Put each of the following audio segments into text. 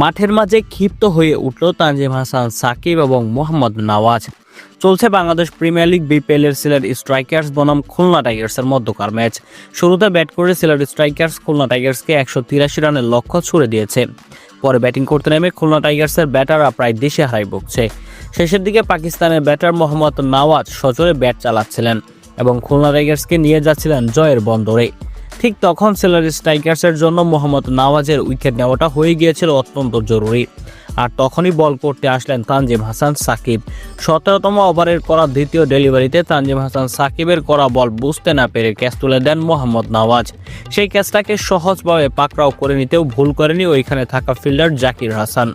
মাঠের মাঝে ক্ষিপ্ত হয়ে উঠল তানজিম হাসান, সাকিব এবং মোহাম্মদ নওয়াজ। চলছে বাংলাদেশ প্রিমিয়ার লিগ বিপিএল এর সিলেট স্ট্রাইকার্স বনাম খুলনা টাইগার্সের মধ্যকার ম্যাচ। শুরুতে ব্যাট করে সিলেট স্ট্রাইকার্স খুলনা টাইগার্সকে একশো তিরাশি রানের লক্ষ্য ছুড়ে দিয়েছে। পরে ব্যাটিং করতে নেমে খুলনা টাইগার্সের ব্যাটাররা প্রায় দিশে হারাই বকছে শেষের দিকে পাকিস্তানের ব্যাটার মোহাম্মদ নওয়াজ সজোরে ব্যাট চালাচ্ছিলেন এবং খুলনা টাইগার্সকে নিয়ে যাচ্ছিলেন জয়ের বন্দরে। ঠিক তখন সিলেট স্ট্রাইকার্সের জন্য মোহাম্মদ নওয়াজের উইকেট নেওয়াটা হয়ে গিয়েছিল অত্যন্ত জরুরি। আর তখনই বল করতে আসলেন তানজিম হাসান সাকিব। সতেরোতম ওভারের করা দ্বিতীয় ডেলিভারিতে তানজিম হাসান সাকিবের করা বল বুঝতে না পেরে ক্যাচ তুলে দেন মোহাম্মদ নওয়াজ। সেই ক্যাচটাকে সহজভাবে পাকড়াও করে নিতেও ভুল করেনি ওইখানে থাকা ফিল্ডার জাকির হাসান।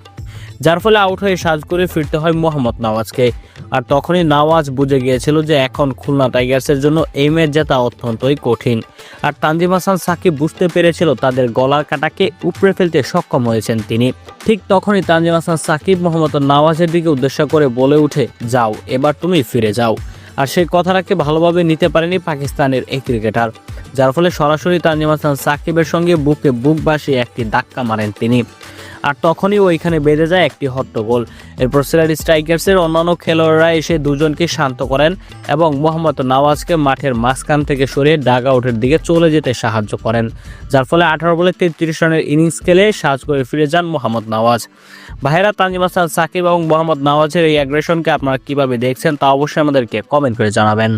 যার ফলে আউট হয়ে সাজ করে ফিরতে হয় মোহাম্মদ নওয়াজকে। আর তখনই নওয়াজ বুঝে গিয়েছিল যে এখন খুলনা টাইগার্সের জন্য এই ম্যাচ জেতা অত্যন্তই কঠিন। আর তানজিম হাসান, সাকিব বুঝতে পেরেছিল তাদের গলার কাটাকে উপড়ে ফেলতে সক্ষম হয়েছেন তিনি। ঠিক তখনই তানজিম হাসান, সাকিব, মোহাম্মদ নওয়াজের দিকে উদ্দেশ্য করে বলে উঠে, যাও, এবার তুমি ফিরে যাও। আর সেই কথাটাকে ভালোভাবে নিতে পারেনি পাকিস্তানের এই ক্রিকেটার। যার ফলে সরাসরি তানজিম হাসান, সাকিবের সঙ্গে বুকে বুক বাসিয়ে একটি ধাক্কা মারেন তিনি। আর তখনই ওইখানে বেঁধে যায় একটি হট্টগোল এরপর সিলেট স্ট্রাইকার্সের অন্যান্য খেলোয়াড়রা এসে দুজনকে শান্ত করেন এবং মোহাম্মদ নওয়াজকে মাঠের মাঝখান থেকে সরিয়ে ডাগ আউটের দিকে চলে যেতে সাহায্য করেন, যার ফলে আঠারো বলে তেত্রিশ রানের ইনিংস খেলে সাজ করে ফিরে যান মোহাম্মদ নওয়াজ। ভাইরা তানজিম হাসান, সাকিব এবং মোহাম্মদ নওয়াজের এই অ্যাগ্রেশনকে আপনারা কীভাবে দেখছেন তা অবশ্যই আমাদেরকে কমেন্ট করে জানাবেন।